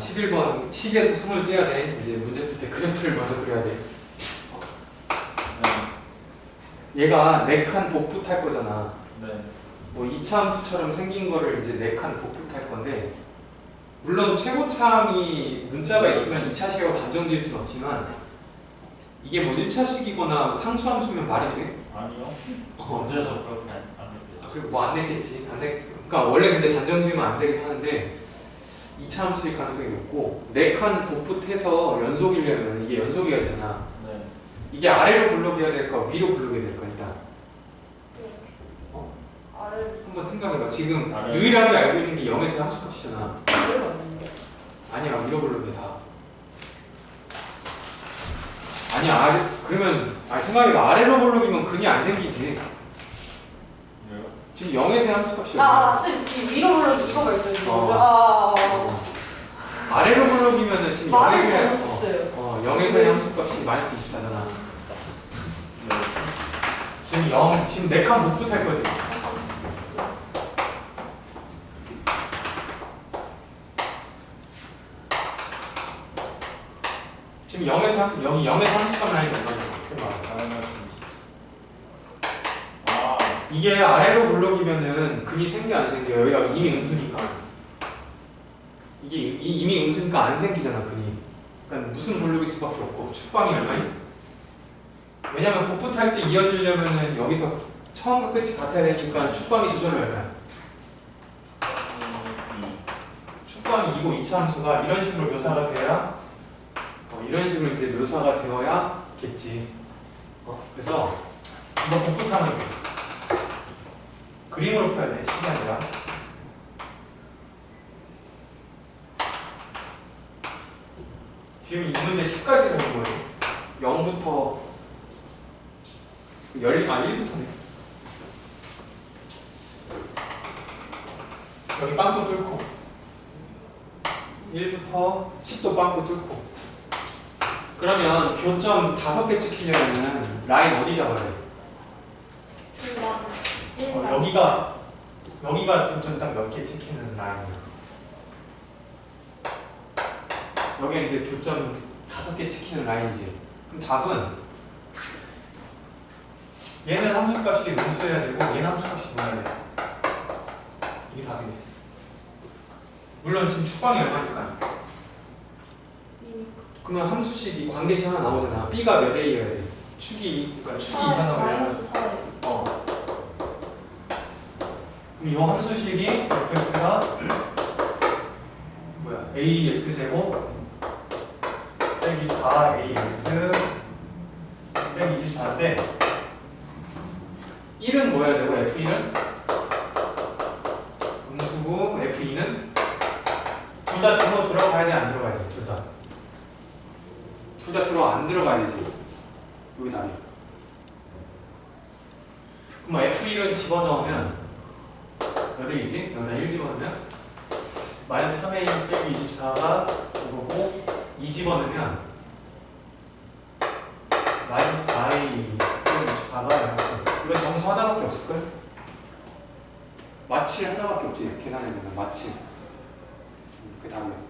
11번 식에서 손을 떼야 돼. 이제 문제 풀 때 그래프를 먼저 그려야 돼. 네. 얘가 네 칸 복붙할 거잖아. 네. 뭐 이차함수처럼 생긴 거를 이제 네 칸 복붙할 건데 물론 최고차함이 문자가 있으면 2차식하고 단정지을 수는 없지만 이게 뭐 1차식이거나 상수함수면 말이 돼? 아니요. 어. 문제에서 그렇게 안 아, 됐죠. 그리고 뭐 안 냈겠지. 안 냈. 그러니까 원래 근데 단정지으면 안 되긴 하는데 2차 함수일 가능성이 높고 네칸 복붙해서 연속이려면 이게 연속이어야 되잖아. 네. 이게 아래로 블록해야 될까 위로 블록해야 될까 일단 어? 아래 한번 생각해봐. 지금 아래. 유일하게 알고 있는 게 0에서 함수 값이잖아. 아래로 왔는데. 아니야 위로 블록해 다. 아니야 아래 그러면 아 생각해봐 아래로 블록이면 근이 안 생기지. 지금 0에서 함수값이야. 아, 아, 쌤, 이 위로 올라 이거가 있어요. 어. 아, 아, 아. 아래로 블록이면은 지금 말을 0에서 잘못했어요. 어, 0에서의 함수값이 마이너스 24잖아. 네. 지금 0 지금 4칸 복붙할 거지. 지금 0에서 여기 0에서 함수값 라인이 얼마냐 생각. 마이너스 20. 아. 이게 아래로 블록이면은 근이 생겨 안 생겨? 여기가 이미 음수니까. 이게 이- 이미 음수니까 안 생기잖아 근이. 그러니까 무슨 블록일 수밖에 없고 축방이 얼마니? 왜냐면 복붙할 때 이어지려면은 여기서 처음과 끝이 같아야 되니까 축방이 조절이 얼마야? 축방이 2고 2차 함수가 이런 식으로 묘사가 돼야 어, 이런 식으로 이제 묘사가 되어야겠지. 어, 그래서 이거 복붙하는 거. 그림으로 풀어야 돼, 식이 아니라. 지금 이 문제 10까지로 온 거예요. 0부터 열, 아 1부터네. 여기 빵꾸 뚫고 1부터 10도 빵꾸 뚫고 그러면 교점 5개 찍히려면 라인 어디 잡아야 돼? 여기가 여기가 교점 딱몇개 찍히는 라인이야. 여기 이제 교점 다섯 개 찍히는 라인이지. 그럼 답은 얘는 함수값이 음수해야 되고 얘는 함수값이 나야 돼. 이게 답이네. 물론 지금 축방이 얼마니까. 그러면 함수식 이 관계식 하나 나오잖아. b가 몇 a여야 돼. 축이 그러니까 축이 2 하나 오려면 마이너스 4. 어. 그럼 이 함수식이 fx가 뭐야? ax 제곱 빼기 4ax 빼기 24인데 1은 뭐 해야 되고 f1은 음수고 f2는 둘 다 들어 들어가야 돼 안 들어가야 돼? 둘 다. 둘 다 들어 안 들어가야 되지. 여기 답이야. 그럼 F1을 집어넣으면 몇 대이지? 여기다 1 집어넣으면 마이너스 3A 빼기 24가 이거고 2 집어넣으면 마이너스 4A 빼기 24가 마이너스 이거 정수 하나밖에 없을걸? 마칠 하나밖에 없지 계산해보면 마칠 그게 답이야